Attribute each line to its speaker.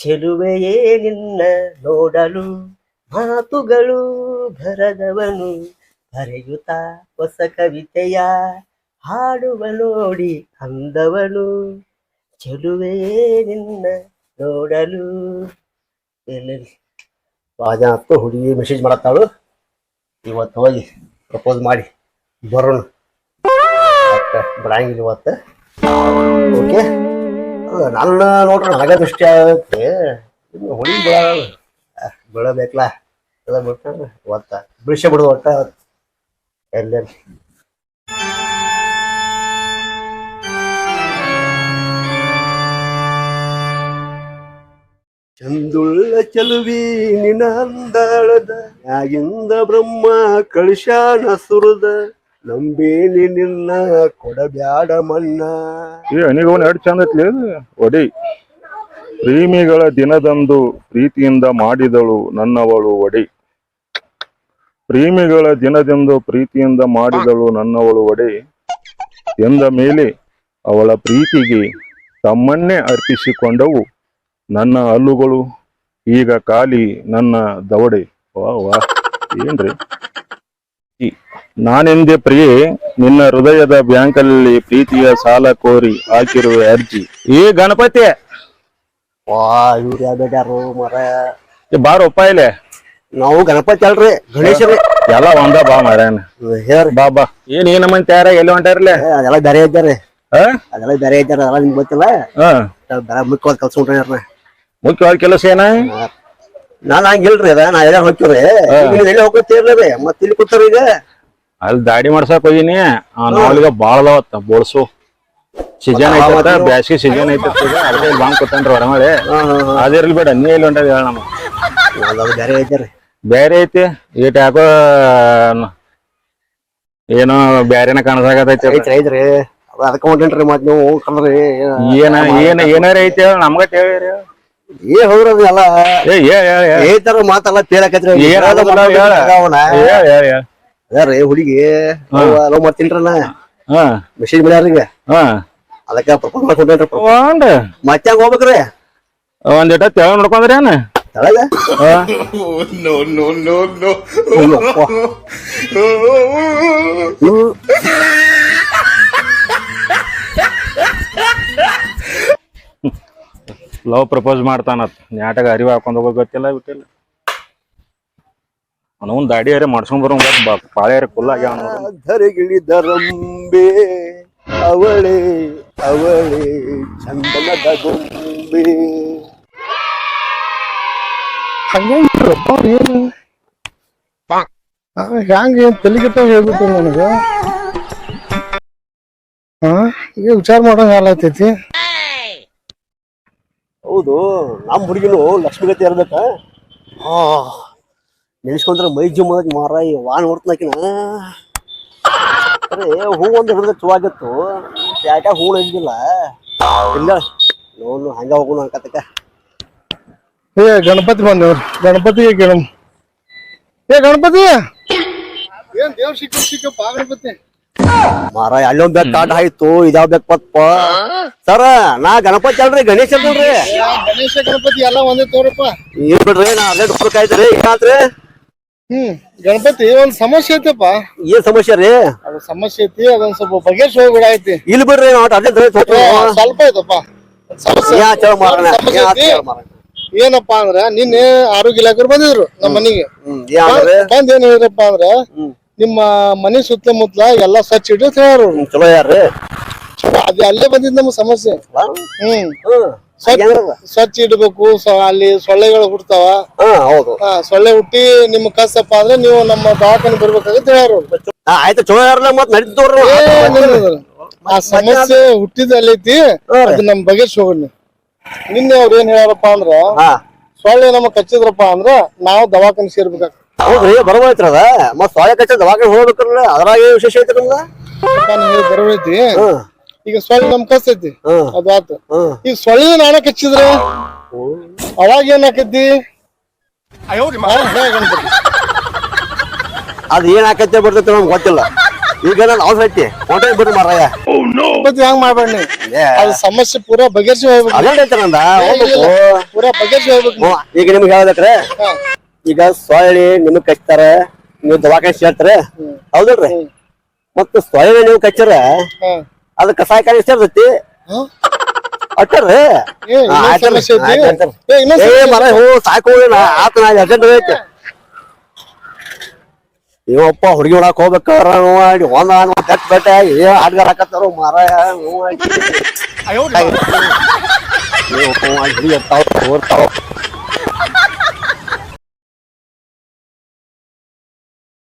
Speaker 1: ಚೆಲುವೆಯೇ ನಿನ್ನ ನೋಡಲು ಮಾತುಗಳು ಬರದವನು ಬರೆಯುತ್ತ ಹೊಸ ಕವಿತೆಯ ಹಾಡುವ ನೋಡಿ ಅಂದವನು. ಚೆಲುವೆಯೇ ನಿನ್ನ ನೋಡಲು. ಎಲ್ಲೆಲ್ಲಿ ಭಾಳ ಜನ ಹತ್ತು ಹುಡುಗಿ ಮೆಸೇಜ್ ಮಾಡತ್ತಾಳು? ಇವತ್ತು ಹೋಗಿ ಪ್ರಪೋಸ್ ಮಾಡಿ ಬರೋಣ. ಬಿಡಂಗಿಲ್ಲ ಇವತ್ತು. ಓಕೆ ನನ್ನ ನೋಡ್ರಿ, ನನಗೆ ದೃಷ್ಟಿ ಆಗತ್ತೆ. ಇನ್ನು ಹುಳಿ ಬಿಡ ಬೀಳಬೇಕಲ್ಲ ಎಲ್ಲ ಬಿಟ್ಟು ಇವತ್ತು ಬಿಡಿಸಿ ಬಿಡುದು ಒಟ್ಟ ಎಲ್ಲೆಲ್ಲಿ ಚಂದುಳ್ಳ ಚಲುವಿ ನಿನ ಆಗಿಂದ ಬ್ರಹ್ಮ ಕಳಿಶಾನ ಸುರದ, ನಂಬೇನಿ ನಿನ್ನ ಕೊಡಬ್ಯಾಡ ಮನ್ನ.
Speaker 2: ಏ ಅನಿಗವನ್ ಎರಡು ಚಂದ ಒಡಿ, ಪ್ರೇಮಿಗಳ ದಿನದಂದು ಪ್ರೀತಿಯಿಂದ ಮಾಡಿದಳು ನನ್ನವಳು ಒಡಿ. ಪ್ರೇಮಿಗಳ ದಿನದಂದು ಪ್ರೀತಿಯಿಂದ ಮಾಡಿದಳು ನನ್ನವಳು ಒಡೆ. ಎಂದ ಮೇಲೆ ಅವಳ ಪ್ರೀತಿಗೆ ತಮ್ಮನ್ನೇ ಅರ್ಪಿಸಿಕೊಂಡವು. ನನ್ನ ಹಲ್ಲುಗಳು ಈಗ ಖಾಲಿ ನನ್ನ ದವಡೆ. ವಾ ವಾ. ಏನ್ರಿ? ನಾನೆಂದೇ ಪ್ರಿಯೆ ನಿನ್ನ ಹೃದಯದ ಬ್ಯಾಂಕಲ್ಲಿ ಪ್ರೀತಿಯ ಸಾಲ ಕೋರಿ ಹಾಕಿರುವ ಅರ್ಜಿ. ಏ ಗಣಪತಿ!
Speaker 1: ವಾ ಇವ್ರು ಯಾವ ಬೇಡ್ಯಾರು ಮರ
Speaker 2: ಬಾರಪ್ಪ ಇಲ್ಲೇ?
Speaker 1: ನಾವು ಗಣಪತಿ ಅಲ್ರಿ ಗಣೇಶ
Speaker 2: ಎಲ್ಲ ಒಂದ ಬಾ ಮಾರ್ಯಾನ
Speaker 1: ಹೇಳ್ರಿ.
Speaker 2: ಬಾ ಬಾ. ಏನ್ ಏನ ಮಂದಿ ತಯಾರ ಎಲ್ಲಿ ಹೊಂಟಾರ್ಲೆ
Speaker 1: ಅದೆಲ್ಲ ಬೇರೆ ಇದ್ದಾರೆ.
Speaker 2: ಹ?
Speaker 1: ಅದೆಲ್ಲ ಬೇರೆ ಇದ್ದಾರೆ ಅದೆಲ್ಲ ನಿಮ್ಗೆ ಗೊತ್ತಿಲ್ಲ?
Speaker 2: ಹ.
Speaker 1: ಮುಖ್ಯವಾದ ಕಲ್ಸ್ಕೊಂಡ್ರಿ
Speaker 2: ಮುಖ್ಯವಾದ ಕೆಲಸ ಏನ?
Speaker 1: ನಾನು ಹಂಗಿಲ್ರಿ ಅದ ನಾ ಎಲ್ಲ ಹೋಗ್ತೀವ್ರಿ ನೀವು ಎಲ್ಲಿ ಮತ್ತೆ ಇಲ್ಲಿ ಕೂತಾರ ಈಗ.
Speaker 2: ಅಲ್ಲಿ ದಾಡಿ ಮಾಡ್ಸಕ್ ಹೋಗಿನಿ ನಾವೀಗ ಬಾಳ ಅದಾವತ್ತ ಬೋಳ್ಸು. ಸೀಸನ್ ಐತೆ ಬ್ಯಾಸಿಗೆ ಸೀಸನ್ ಐತೆ ಅದಕ್ಕೆ ಇಲ್ಲಿ ಬಂದ್ ಹೊರಮಳೆ. ಅದಿರ್ಲಿ ಬೇಡ ನೀ ಎಲ್ಲಿ ಹೊಂಟದ ಹೇಳ
Speaker 1: ನಮ್ಮ ಬೇರೆ ಐತೆ
Speaker 2: ಬೇರೆ ಐತಿ ಈಟ ಯಾಕೋ ಏನೋ ಬ್ಯಾರೆನ ಕಾಣಸಾಗತೈತಿ.
Speaker 1: ಐತ್ರಿ ಐತ್ರಿ. ಅದ ಅದಕ್ಕೆ ಹೊಂಟೇನ್ರಿ ನೀವು ಕಲ್ರಿ
Speaker 2: ಏನ ಏನ ಏನಾರ ಐತಿ ಹೇಳ ನಮ್ಗ ತಿಳಿರಿ
Speaker 1: ಏ ಹೋದ್ರದು ಎಲ್ಲ?
Speaker 2: ಏ ಏ ಏ ಏ.
Speaker 1: ಏ ತರ ಮಾತೆಲ್ಲ
Speaker 2: ಏ.
Speaker 1: ಅದಾರಿ ಹುಡುಗಿ ಲವ್ ಮಾಡ್ತೀನ್ರನ?
Speaker 2: ಹಾ.
Speaker 1: ಮೆಸೇಜ್ ಮಾಡ್ಯಾರ ಈಗ?
Speaker 2: ಹಾ.
Speaker 1: ಅದಕ್ಕೆ ಪ್ರಪೋಸ್ ಮಾಡ್ಕೊಂಡೇನ್ರಿ
Speaker 2: ಒಂದ್.
Speaker 1: ಮತ್ತೆ ಹಂಗ ಹೋಗ್ಬೇಕ್ರಿ
Speaker 2: ಒಂದಿಟ ತೆಳ ನೋಡ್ಕೊಂಡ್ರಿ ಏನ?
Speaker 1: ತಳಗ?
Speaker 2: ಹಾ.
Speaker 1: ಹ್ಮ್.
Speaker 2: Love propose ಮಾಡ್ತಾನತ್. ನ್ಯಾಟಾಗ ಅರಿವು ಹಾಕೊಂಡ್ ಹೋಗೋದು ಗೊತ್ತಿಲ್ಲ ಬಿಟ್ಟಿಲ್ಲ. ಅವನವನ್ ದಾಡಿ ಅರೆ ಮಾಡ್ಸ್ಕೊಂಡ್ ಬರೋ ಪಾಳ್ಯಾರ ಕುಲ್ಲ ಆಗ್ಯಾವ ನೋಡು.
Speaker 1: ಧರೆಗಿಳಿದರಂಬೆ ಅವಳೆ ಅವಳೆ ಚಂದನದ ಗೊಂಬೆ.
Speaker 3: ಹಂಗಪ್ಪ ಏನು? ಹ್ಯಾಂಗ ಏನ್ ತಲೆಗಿಟ್ಟ ಹೇಳ್ಬಿಟ್ಟು ನನಗ? ಹಾ ಈಗ ವಿಚಾರ ಮಾಡೋ ಹಾಲೈತೈತಿ
Speaker 1: ಹೌದು ನಮ್ಮ ಹುಡುಗಿನು ಲಕ್ಷ್ಮೀಗತಿ ಇರ್ಬೇಕ ಆ ನೆನೆಸ್ಕೊಂಡ್ರೆ ಮೈ ಜುಮ್ಮದಕ್ಕೆ ಮಾರ ಈ ವಾನ್ ನೋಡ್ತಾಕಿನ ಅರೆ ಹೂ ಒಂದು ಹಿಡಿದ ಚಲೋ ಆಗಿತ್ತು ಯಾಕ ಹೂ ಇದ್ದಿಲ್ಲ ಇಲ್ಲ ನೋಡು ಹಂಗ ಹೋಗೋಣ ಅನ್ಕತಕ್ಕ
Speaker 3: ಏ ಗಣಪತಿ ಬಂದವ್ರು ಗಣಪತಿ ಕೇಳ ಏ ಗಣಪತಿ! ಏನ್ ದೇವ್ ಸಿಕ್ಕ ಸಿಕ್ಕಪ್ಪ ಗಣಪತಿ
Speaker 1: ಮಾರ ಅಲ್ಲೊಂದ್ ಬೆಕ್ ಕಾಟ ಆಯ್ತು ಇದಾವ್ ಬೆಕ್ ಪತ್ಪ ಸರ ನಾ ಗಣಪತಿ ಅಲ್ರಿ ಗಣೇಶ ಅಲ್ರಿ
Speaker 3: ಗಣೇಶ ಗಣಪತಿ ಎಲ್ಲ ಒಂದೇ ತೋರಪ್ಪ
Speaker 1: ಏನ್ ಬಿಡ್ರಿ ನಾ ಅದೇ ಕಾಯ್ತಾರೆ ಏನಾತ್ರಿ
Speaker 3: ಹ್ಮ್ ಗಣಪತಿ ಒಂದ್ ಸಮಸ್ಯೆ ಐತಪ್ಪ.
Speaker 1: ಏನ್ ಸಮಸ್ಯೆ ರೀ?
Speaker 3: ಅದು ಸಮಸ್ಯೆ ಐತಿ ಅದೊಂದ್ ಸ್ವಲ್ಪ ಬಗೆಹರಿಸಿ ಹೋಗ್ಬಿಡೈತಿ
Speaker 1: ಇಲ್ಲಿ ಬಿಡ್ರಿ ನಾವ್
Speaker 3: ಸ್ವಲ್ಪ ಐತಪ್ಪ. ಸಮಸ್ಯೆ
Speaker 1: ಯಾ ಮಾರಣ
Speaker 3: ಐತಿ. ಏನಪ್ಪಾ ಅಂದ್ರ ನಿನ್ನೆ ಆರೋಗ್ಯ ಇಲಾಖೆಯವ್ರು ಬಂದಿದ್ರು ನಮ್ಮ ಮನೆಗೆ. ಬಂದ್ ಏನ್ ಹೇಳಿದ್ರಪ್ಪ ಅಂದ್ರ
Speaker 1: ಹ್ಮ್.
Speaker 3: ನಿಮ್ಮ ಮನೆ ಸುತ್ತಮುತ್ತಲ ಎಲ್ಲಾ ಸ್ವಚ್ಛ ಇಟ್ಟು ಹೇಳೋರು
Speaker 1: ಚಲೋ ಯಾರ್ರಿ?
Speaker 3: ಅದು ಅಲ್ಲೇ ಬಂದಿದ್ ನಮ್ಮ ಸಮಸ್ಯೆ. ಹ್ಮ್. ಸ್ವಚ್ಛ? ಸ್ವಚ್ಛ ಇಡ್ಬೇಕು ಅಲ್ಲಿ ಸೊಳ್ಳೆಗಳು ಹುಡ್ತಾವ
Speaker 1: ಹಾ ಹೌದು.
Speaker 3: ಸೊಳ್ಳೆ ಹುಟ್ಟಿ ನಿಮ್ ಕಸಪ್ಪ ಅಂದ್ರೆ ನೀವು ನಮ್ಮ ದವಾಖಾನೆ ಬರ್ಬೇಕಾಗತ್ತೆ ಹೇಳೋರು
Speaker 1: ಆಯ್ತು ಚಲೋ ಯಾರಲ್ಲ ಮತ್ ನಡೀತವ್ರಿ
Speaker 3: ಆ ಸಮಸ್ಯೆ ಹುಟ್ಟಿದ ಅಲ್ಲೈತಿ ಅದು ನಮ್ ಬಗೆಸ ಹೋಗೋಣ ನಿನ್ನೆ ಅವ್ರ ಏನ್ ಹೇಳಾರಪ್ಪ ಅಂದ್ರ
Speaker 1: ಹಾ.
Speaker 3: ಸೊಳ್ಳೆ ನಮಗ್ ಕಚ್ಚಿದ್ರಪ್ಪ ಅಂದ್ರ ನಾವು ದವಾಖಾನೆ ಸೇರ್ಬೇಕಾಗ್ತದೆ.
Speaker 1: ಹೌದ್ರಿ ಬರಬೋಯ್ತ್ರ ಅದ. ಮತ್ ಸೊಳ್ಳೆ ಕಚ್ಚ ದವಾಖಾನೆ ಹೋಗ್ಬೇಕಲ್ಲ ಅದ್ರಾಗ ಏನ್ ವಿಶೇಷ ಐತಿ ನಮ್ಗ?
Speaker 3: ಹೇಳಿ ಬರಬೈತಿ
Speaker 1: ಹ್ಮ್
Speaker 3: ಈಗ ಸೊಳ್ಳೆ ನಮ್ ಕಸ್ತೈತಿ
Speaker 1: ಹ್ಮ್
Speaker 3: ಅದು ಆತು.
Speaker 1: ಹ್ಮ್
Speaker 3: ಈಗ ಸೊಳ್ಳೆ ನಾನೇ ಕಚ್ಚಿದ್ರೆ? ಅವಾಗ ಏನ್ ಆಕೈತಿ? ಹಾ,
Speaker 1: ಅದು ಏನ್ ಆಕೈತೆ ಬರ್ತೈತಿ ನಮ್ಗೆ ಗೊತ್ತಿಲ್ಲ. ಈಗ ನಾನು ಅವಸರ ಐತಿ? ಬಿಡ್ರಿ ಮಾರಾಯ.
Speaker 3: ಮತ್ತೆ ಹೆಂಗ್ ಮಾಡ್ಬೇಡಿ ನೀ
Speaker 1: ಏ,
Speaker 3: ಅದು ಸಮಸ್ಯೆ ಪೂರಾ ಬಗೆಹರಿಸಿ ಹೋಗ್ಬೇಕು.
Speaker 1: ಅದೇ ಐತೆ ನಂದ. ಹೋಗ್ಬೇಕು.
Speaker 3: ಪೂರಾ ಬಗೆಹರಿಸಿ ಹೋಗ್ಬೇಕು.
Speaker 1: ಹ್ಞೂ, ಈಗ ನಿಮ್ಗೆ ಹೇಳ್ಬೇಕ್ರೆ.
Speaker 3: ಹಾ.
Speaker 1: ಈಗ ಸೊಳ್ಳಿ ನಿಮಗ್ ಕಚ್ತಾರ ನೀವು ದವಾಖಾನೆ ಸೇರ್ತಾರೆ. ಹೌದಲ್ರಿ? ಮತ್ತ ಸೊಳ್ಳಿ ನೀವು ಕಚ್ಚರ. ಅದ ಕಸಾಯ ಕಾಯಿ ಸೇರ್ತೈತಿ? ಅಟ್ಟರ್ರಿ? ಮರ ಹೋ ಸಾಕು ನಾ ಆತ ನಾ ಅರ್ಜೆಂಟ್ ಐತೆ ಇವಪ್ಪ ಹುಡುಗಿ ಹೊಡಕ್ ಹೋಗ್ಬೇಕಾರ ನೋಡಿ ಒಂದ್ ಬೆಟ್ ಬೆಟ್ಟ ಏ ಆಡ್ಗಾರ ಹಾಕತ್ತಾರ ಮಾರಾಯ ಹುಡುಗಿ ಓರ್ತಾವ